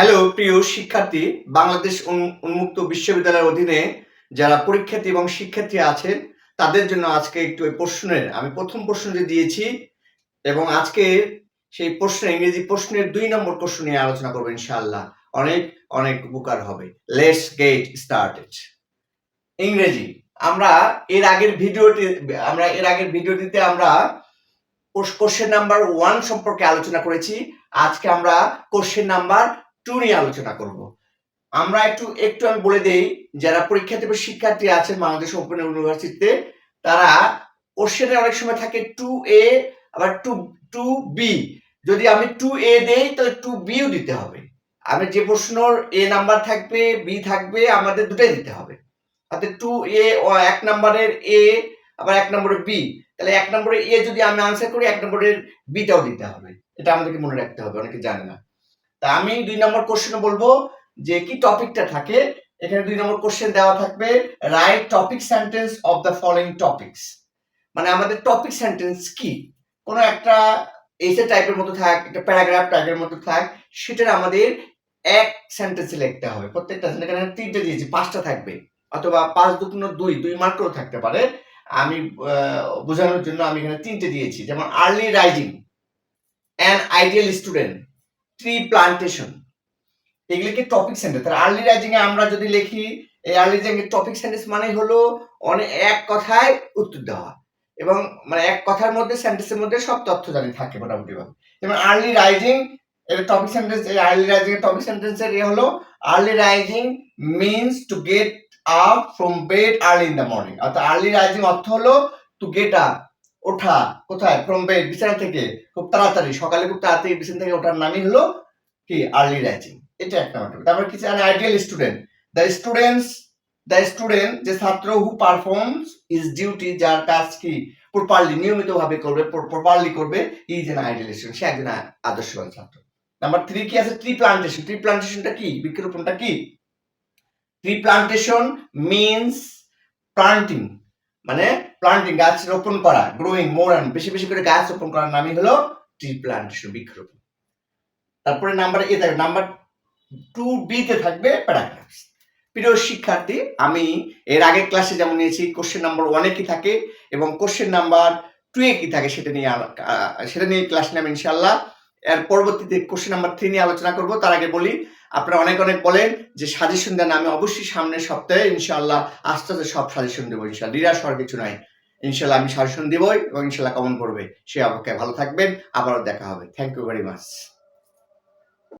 Hello, প্রিয় শিক্ষার্থী, বাংলাদেশ উন্মুক্ত বিশ্ববিদ্যালয়ের অধীনে যারা পরীক্ষার্থী এবং শিক্ষার্থী আছেন, তাদের জন্য আজকে একটু এই প্রশ্নের, আমি প্রথম প্রশ্নটি দিয়েছি এবং আজকে সেই প্রশ্নের, ইংরেজি প্রশ্নের দুই নম্বর প্রশ্ন নিয়ে আলোচনা করব ইনশাআল্লাহ। অনেক অনেক উপকার হবে। লেটস গেট স্টার্টেড ইংরেজি, আমরা এর আগের ভিডিওটি, আমরা এর আগের ভিডিওটিতে আমরা কোশ্চেন নাম্বার ওয়ান সম্পর্কে আলোচনা করেছি। আজকে আমরা কোশ্চেন নাম্বার টু নিয়ে আলোচনা করব। আমরা একটু একটু আমি বলে দেই, যারা পরীক্ষার্থী বা শিক্ষার্থী আছেন বাংলাদেশ ওপেন ইউনিভার্সিটিতে তারা কোশ্চেনে অনেক সময় থাকে টু এ আবার টু টু বি যদি আমি টু এ দেই, তাহলে টু বিও দিতে হবে। আমি যে প্রশ্নর এ নাম্বার থাকবে বি থাকবে, আমাদের দুটাই দিতে হবে। অর্থাৎ টু এ এক নম্বরের এ আবার এক নম্বরের বি তাহলে এক নম্বরের এ যদি আমি আনসার করি, এক নম্বরের বিটাও দিতে হবে। এটা আমাদেরকে মনে রাখতে হবে, অনেকে জানে না। তা আমি দুই নম্বর কোশ্চেনে বলব যে কি টপিকটা থাকে? এখানে দুই নম্বর কোশ্চেন দেওয়া থাকবে right topic sentence of the following topics মানে আমাদের টপিক সেন্টেন্স কি? কোনো একটা এসে টাইপের মতো থাক, একটা প্যারাগ্রাফ টাইপের মতো থাক, সেটার আমাদের এক সেন্টেন্সে লিখতে হবে। প্রত্যেকটা এখানে তিনটে দিয়েছি, পাঁচটা থাকবে। অথবা পাঁচ দুগুণ দুই দুই মার্কও থাকতে পারে। আমি বোঝানোর জন্য আমি এখানে তিনটে দিয়েছি। যেমন early rising an ideal student tree plantation এগুলিকে টপিক সেন্টেন্স তার আর্লি রাইজিং এ আমরা যদি লিখি, এই আর্লি রাইজিং এর টপিক সেন্টেন্স মানে হলো অনেক এক কথায় উত্তর দেওয়া। এবং মানে এক কথার মধ্যে সেন্টেন্সের মধ্যে সব তথ্য জানি থাকে মোটামুটি ভাবে। যেমন আর্লি রাইজিং এর টপিক সেন্টেন্স এই আর্লি রাইজিং এর টপিক সেন্টেন্সের এ হলো early rising means to get up from bed early in the morning অর্থাৎ আর্লি রাইজিং অর্থ হলো টু গেট আপ ওঠা, কোথায়? ফ্রম বিছানা থেকে খুব তাড়াতাড়ি, সকালে খুব তাড়াতাড়ি বিছানা থেকে ওঠার নামই হলো কি? Early rising. এটা একটা ম্যাটার তারপর কিছু an ideal student the students the student যে ছাত্র হু পারফর্মস ইজ ডিউটি যার কাজ কি? প্রপারলি নিয়মিতভাবে করবে প্রপারলি করবে ইজ এন আইডিয়াল স্টুডেন্ট সে একজন আদর্শবান ছাত্র। নাম্বার থ্রি কি আছে? ট্রি প্লান্টেশন ট্রি প্লান্টেশনটা কি? বৃক্ষরোপণটা কি? ট্রি প্লান্টেশন মিনস প্লান্টিং মানে প্লান্টিং গাছ রোপণ করা গ্রোয়িং মোরান বেশি বেশি করে গাছ রোপণ করার নামই হলো ট্রি প্লান্টেশন বৃক্ষরোপণ। তারপরে নাম্বার এ থাকবে নাম্বার টু বি তে থাকবে প্যারাগ্রাফস প্রিয় শিক্ষার্থী, আমি এর আগের ক্লাসে যেমন নিয়েছি কোশ্চেন নাম্বার ওয়ানে কি থাকে এবং কোশ্চেন নাম্বার টু এ কি থাকে, সেটা নিয়ে সেটা নিয়ে ক্লাস নেব ইনশাল্লাহ এর পরবর্তীতে কোশ্চেন নাম্বার থ্রি নিয়ে আলোচনা করব। তার আগে বলি, আপনারা অনেক অনেক বলেন যে সাজেশন দেন, আমি অবশ্যই সামনের সপ্তাহে ইনশাআল্লাহ আস্তে আস্তে সব সাজেশন দেবো। ইনশাল্লাহ নিরাশ হওয়ার কিছু নাই। ইনশাল্লাহ আমি সাজেশন দেবই এবং ইনশাল্লাহ কমন করবে। সে অপেক্ষায় ভালো থাকবেন। আবারও দেখা হবে। Thank you very much